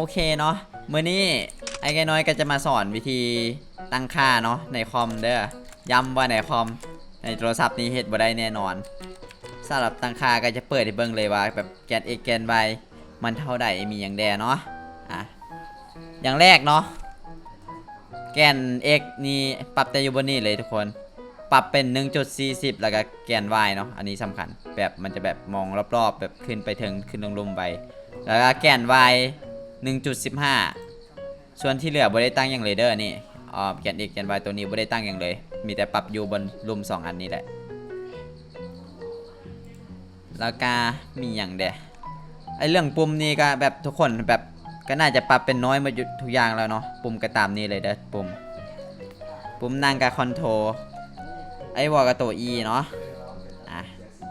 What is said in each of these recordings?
โอเคเนาะมื้อนี้ไอ้ไก่น้อยก็จะมาสอนวิธีตั้งค่าเนาะในคอมเด้อย้ำว่าในคอมในโทรศัพท์นี้เฮ็ดบ่ได้แน่นอนสำหรับตั้งค่าก็จะเปิดให้เบิ่งเลยว่าแบบแกน x แกน y มันเท่าใดมีอย่างแดเนาะอะอย่างแรกเนาะแกน x นี่ปรับแต่อยู่บนนี้เลยทุกคน ปรับเป็น 1.40 แล้วก็แกน y เนาะอันนี้สำคัญแบบมันจะแบบมองรอบๆ แบบขึ้นไปถึงขึ้นลงๆไปแล้วก็แกน y 1.15 ส่วนที่เหลือบได้ตั้งอย่างเลยเด้อนี่อ๋อแกน x แกเขียน y ตัวนี้บ่ได้ตั้งอย่างเลย มีแต่ปรับอยู่บนรุม 2 อันนี้แหละ แล้วก็มีอย่างเดะไอเรื่องปุ่มนี่ก็แบบทุกคนแบบก็น่าจะปรับเป็นน้อยมาทุกอย่างแล้วเนาะปุ่มก็ตามนี้เลยเด้อปุ่ม ปุ่มนั่งกับคอนโทรไอวอลกับตัว E เนาะอะ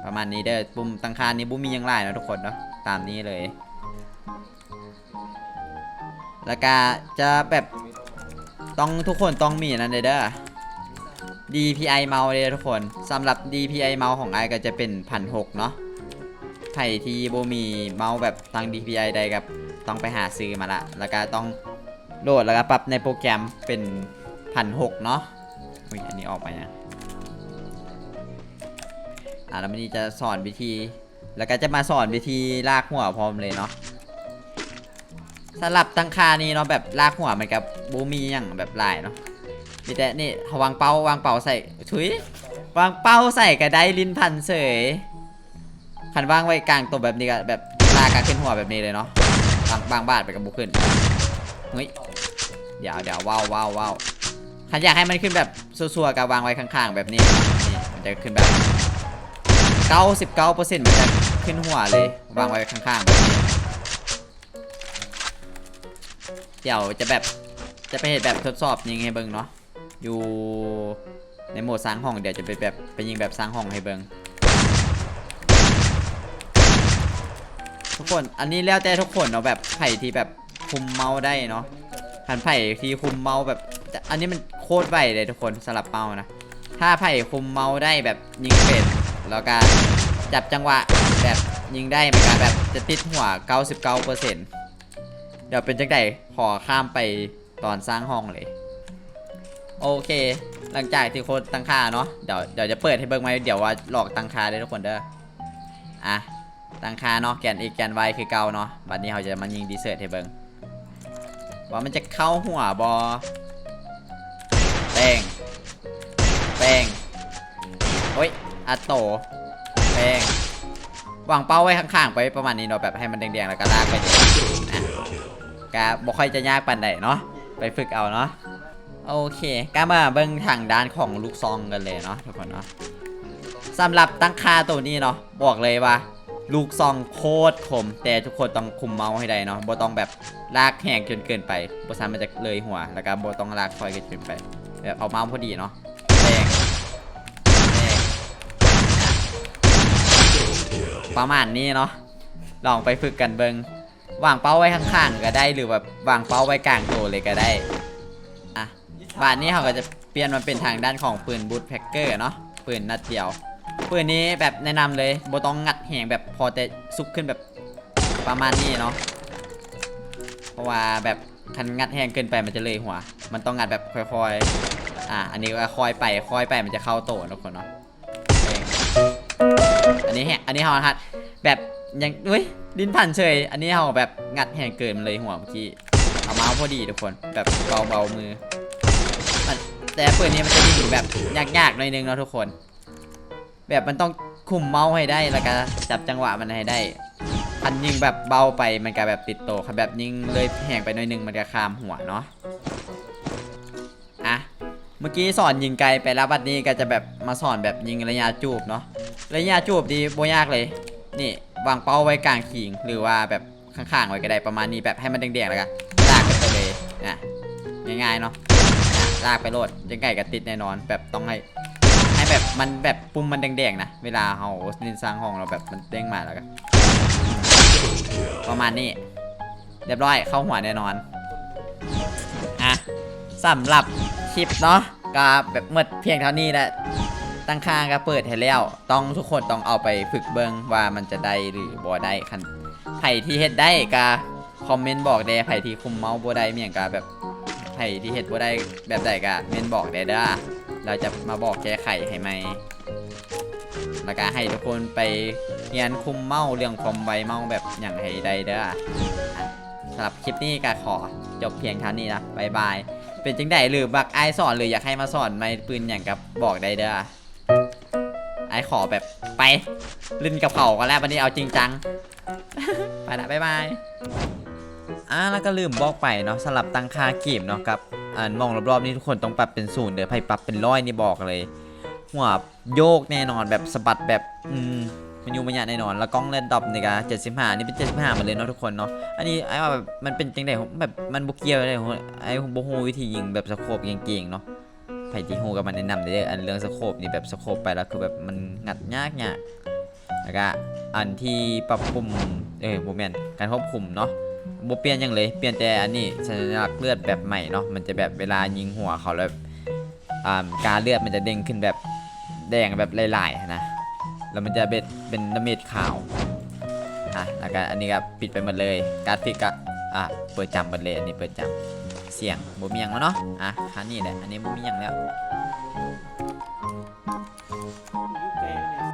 ประมาณนี้เด้อปุ่มตังคานี้บุมียังไล่นะทุกคนเนาะตามนี้เลย แล้วก็จะแบบต้องทุกคนต้องมีนั่นเลยเด้อ DPI เมาส์เลยทุกคนสำหรับ DPI เมาส์ของไอก็จะเป็นพันหกเนาะใครที่บ่มีเมาส์แบบทาง DPI ใดกับต้องไปหาซื้อมาละ แล้วก็ต้องโหลดแล้วก็ปรับในโปรแกรมเป็นพันหกเนาะอุ้ยอันนี้ออกไปนะอ่าแล้วมันนี้จะสอนวิธี แล้วก็จะมาสอนวิธีลากหัวพร้อมเลยเนาะ สำหรับตังคานี้เนาะแบบลากหัวเหมันกับบูมีอย่างแบบหลายเนาะมีแต่นี่วางเป้าวางเป้าใส่ถุยวางเป้าใส่กระไดลิ้นพันเสยคันวางไว้กลางตัวแบบนี้ก็แบบลากกขึ้นหัวแบบนี้เลยเนาะบางบางบาทไปกับบุขึ้นเฮ้ยเดี๋ยวเดี๋ยวว้าวว้าวว้าวคันอยากให้มันขึ้นแบบซัวๆกับวางไว้ข้างๆ แบบนี้นี่มันจะขึ้นแบบ 99%มันจะขึ้นหัวเลยวางไว้ข้างๆแบบนี้ เดี๋ยวจะแบบจะไปเห็นแบบทดสอบยิงให้เบิงเนาะอยู่ในโหมดสร้างห้องเดี๋ยวจะไปแบบไปยิงแบบสร้างห้องให้เบิงทุกคนอันนี้แล้วแต่ทุกคนเนาะแบบไผ่ที่แบบคุมเมาส์ได้เนาะพันไผ่ที่คุมเมาส์แบบ อันนี้มันโคตรไวเลยทุกคนสลับเมาส์นะถ้าไผ่คุมเมาส์ได้แบบยิงเป็นแล้วก็จับจังหวะแบบยิงได้มือนกันแบบจะติดหัว 99%เเดี๋ยวเป็นจังไดขอข้ามไปตอนสร้างห้องเลย โอเค หลังจากที่โค้ดตั้งค่าเนาะเดี๋ยวเดี๋ยวจะเปิดให้เบิ่งไหมเดี๋ยวว่าหลอกตั้งค่าได้ทุกคนเด้ออะตั้งค่าเนาะแกน x แกน y คือเก่าเนาะบัดนี้เราจะมายิงดีเซอร์ให้เบิ่งว่ามันจะเข้าหัวบอเป้งแป้งโอ้ยอัตโตแป้งวางเป้าไว้ข้างๆ ไปประมาณนี้เนาะแบบให้มันแดงๆ แล้วก็ลากไปเลย กะบ่ค่อยจะยากปานใดเนาะไปฝึกเอาเนาะโอเคก็มาเบิ่งทางด้านของลูกซองกันเลยเนาะทุกคนเนาะสำหรับตั้งค่าตัวนี้เนาะบอกเลยว่า ลูกซองโคตรคม แต่ทุกคนต้องคุมเมาส์ให้ได้เนาะบ่ต้องแบบลากแหงจนเกินไปบ่ซันมันจะเลยหัว แล้วก็บ่ต้องลากคอยเกินไปแบบเอาเมาส์พอดีเนาะแดงแดงประมาณนี้เนาะลองไปฝึกกันเบิง วางเป้าไว้ข้างๆก็ได้หรือแบบวางเป้าไว้กลางโตวเลยก็ได้อะบานนี้เขาก็จะเปลี่ยนมาเป็นทางด้านของปืนบูทแพ็กเกอร์เนาะปืนนัดเดียวปืนนี้แบบแนะนำเลยโบต้องงัดแหงแบบพอแต่ซุกขึ้นแบบประมาณนี้เนาะเพราะว่าแบบคันงัดแหงเกินไปมันจะเลยหัว มันต้องงัดแบบค่อยๆอะอันนี้ก็คอยไปค่อยไปมันจะเข้าโตทุกคนเนาะอันนี้แฮะอันนี้เขาหัดแบบ ยังเว้ยลิ้นพันเฉย อันนี้เขาแบบงัดแหงเกินมันเลยหัวเมื่อกี้เอาเมาส์พอดีทุกคนแบบเบาเบาๆมือแต่ปืนนี้มันจะยิงแบบยากๆหน่อยนึงเนาะทุกคน แบบมันต้องคุมเมาส์ให้ได้แล้วก็จับจังหวะมันให้ได้คันยิงแบบเบาไปมันก็แบบติดโตคันแบบยิงเลยแหงไปหน่อยนึงมันก็คามหัวเนาะอะเมื่อกี้สอนยิงไกลไปแล้วบัดนี้ก็จะแบบมาสอนแบบยิงระยะจูบเนาะระยะจูบดีโบยากเลย นี่ วางเป้าไว้กลางขิง หรือว่าแบบข้างๆไว้ก็ได้ประมาณนี้แบบให้มันแดงๆแล้วก็ลากไปเลยนะง่ายๆเนาะลากไปโลดยังไงก็ติดแน่นอน แบบต้องให้ให้แบบมันแบบปุ่มมันแดงๆนะเวลาเรานินสร้างห้องเราแบบมันเด้งมาแล้วก็ประมาณนี้เรียบร้อยเข้าหัวแน่นอนอะสำหรับคลิปเนาะก็แบบหมดเพียงเท่านี้แหละ ตั้งค่าก็เปิดให้แล้ว ต้องทุกคนต้องเอาไปฝึกเบิงว่ามันจะได้หรือบ่ได้คันไผ่ที่เฮ็ดได้ก็คอมเมนต์บอกแด่ไผที่คุมเมาส์บ่ได้เมียงกะแบบไผที่เฮ็ดบ่ได้แบบใดกะเมนบอกแด่เด้อเราจะมาบอกแก้ไขให้ใหมแล้วก็ให้ทุกคนไปเรียนคุมเมาส์เรื่องความไวเมาส์แบบอย่างให้ได้เด้อสำหรับคลิปนี้ก็ขอจบเพียงเท่านี้นะบายบาย เป็นจังไดหรือบักไอสอนหรืออยากให้มาสอนไม่ปืนอย่างกับบอกได้เด้อ อขอแบบไปเล่นกับเขากันแล้ววันนี้เอาจริงจัง ไปละบ๊ายบายอ่าแล้วก็ลืมบอกไปเนาะสำหรับตั้งค่าเกมเนาะกับอ่านมองรอบๆนี่ทุกคนต้องปรับเป็นศูนย์เดี๋ยวไพ่ปรับเป็นร้อยนี่บอกเลยหัวโยกแน่นอนแบบสะบัดแบบอืมมันอยู่มันยะแน่นอนแล้วกล้องเลนดอปนี่ก็เจ็ดสิบห้านี่เป็นเจ็ดสิบห้ามาเลยเนาะทุกคนเนาะอันนี้ไอ้ว่าแบบมันเป็นจังไดผมแบบมันบุกเกียวเลยไอ้ผมโบฮูวิธียิงแบบสโคปเก่งๆเนาะ ไผที่ฮูกับมันแนะนำได้เลยอันเรื่องสโคปนี่แบบสโคปไปแล้วคือแบบมันงัดยากยากแล้วก็อันที่ปรับปรุงเออบ่แมนการควบคุมเนาะบ่เปลี่ยนยังเลยเปลี่ยนแต่อันนี้สัญลักษณ์เลือดแบบใหม่เนาะมันจะแบบเวลายิงหัวเขาแล้วอ่าการเลือดมันจะเด้งขึ้นแบบแดงแบบลายๆนะแล้วมันจะเป็นเป็นดาเมจขาวอะแล้วก็อันนี้ก็ปิดไปหมดเลยการฟิกก็อะเปิดจำหมดเลยอันนี้เปิดจำ เสียงบ่มีหยังแล้วเนาะอะคันนี้แหละอันนี้บ่มีหยังแล้ว